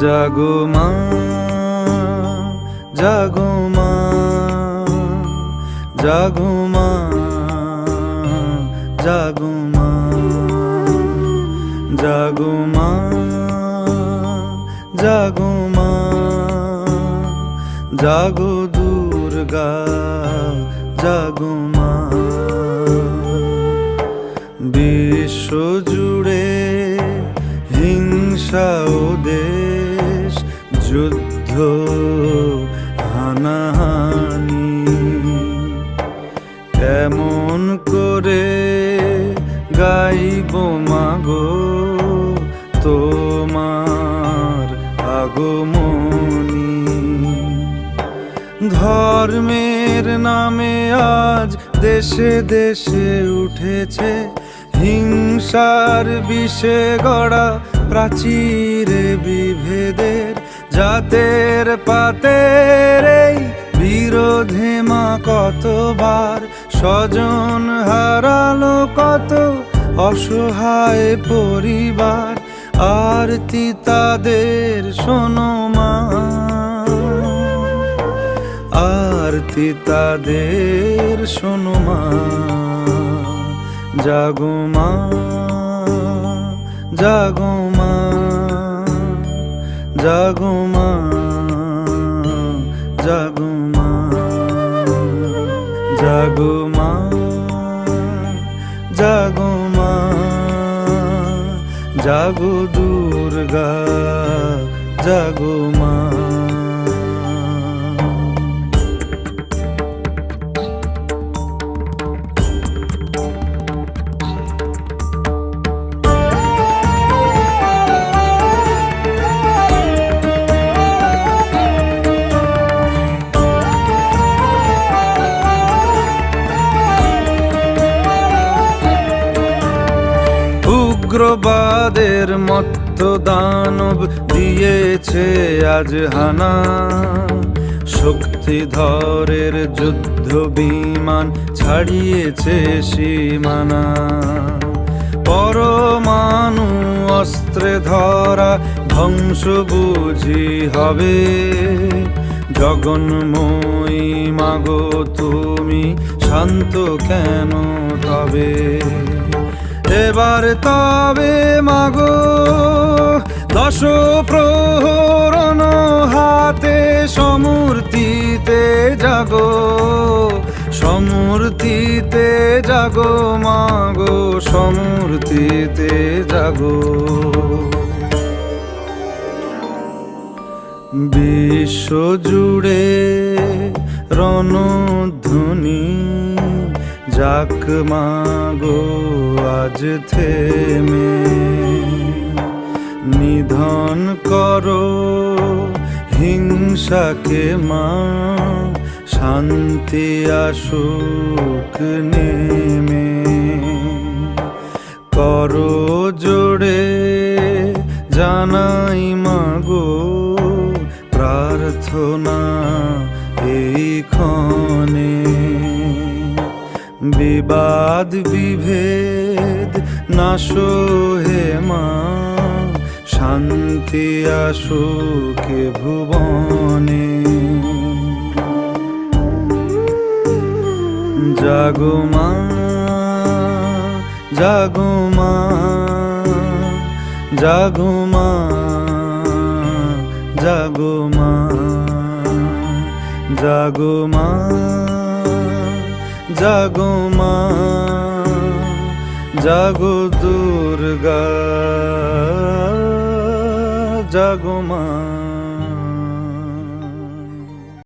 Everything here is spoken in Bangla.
জাগো মা জাগো মা জাগো মা জাগো মা জাগো মা জাগো মা, জাগো দুর্গা, জাগো মা। বিশ্ব ধর্মের নামে আজ দেশে দেশে উঠেছে। হিংসার বিষে গড়া প্রাচীরে বিভেদের। জাতের পাতের বিরোধে মা কতবার স্বজন হারালো কত অসহায় পরিবার। আরতি তাদের শোনো মা। আরতি তাদের শোনো মা, জাগো মা জাগো মা জাগো মা জাগো মা জাগো মা জাগো মা, জাগো দুর্গা, জাগো মা। উগ্রবাদের মত্ত দানব দিয়েছে আজ হানা। শক্তিধরের যুদ্ধ বিমান ছাড়িয়েছে সীমানা। পরমাণু অস্ত্রে ধরা ধ্বংস বুঝি হবে। জগন্ময়ী মাগো, তুমি শান্ত কেন তবে? এবার তবে মাগো দশ প্রহরণ হাতে সমূর্তিতে জাগো সমূর্তিতে জাগো মাগো, সমূর্তিতে জাগো। বিশ্ব জুড়ে রণধ্বনি যাক মাগো। আজ থেমে নিধন করো হিংসাকে মা, শান্তি আসুক নেমে। করো জোড়ে জানাই মাগো প্রার্থনা এই ক্ষণে। বিবাদ বিভেদ নাশো হে মা, শান্তি আসুকে ভুবনে। জাগো মা জাগো মা জাগো মা জাগো মা জাগো মা জাগো মা। জাগো দুর্গা জাগো মা।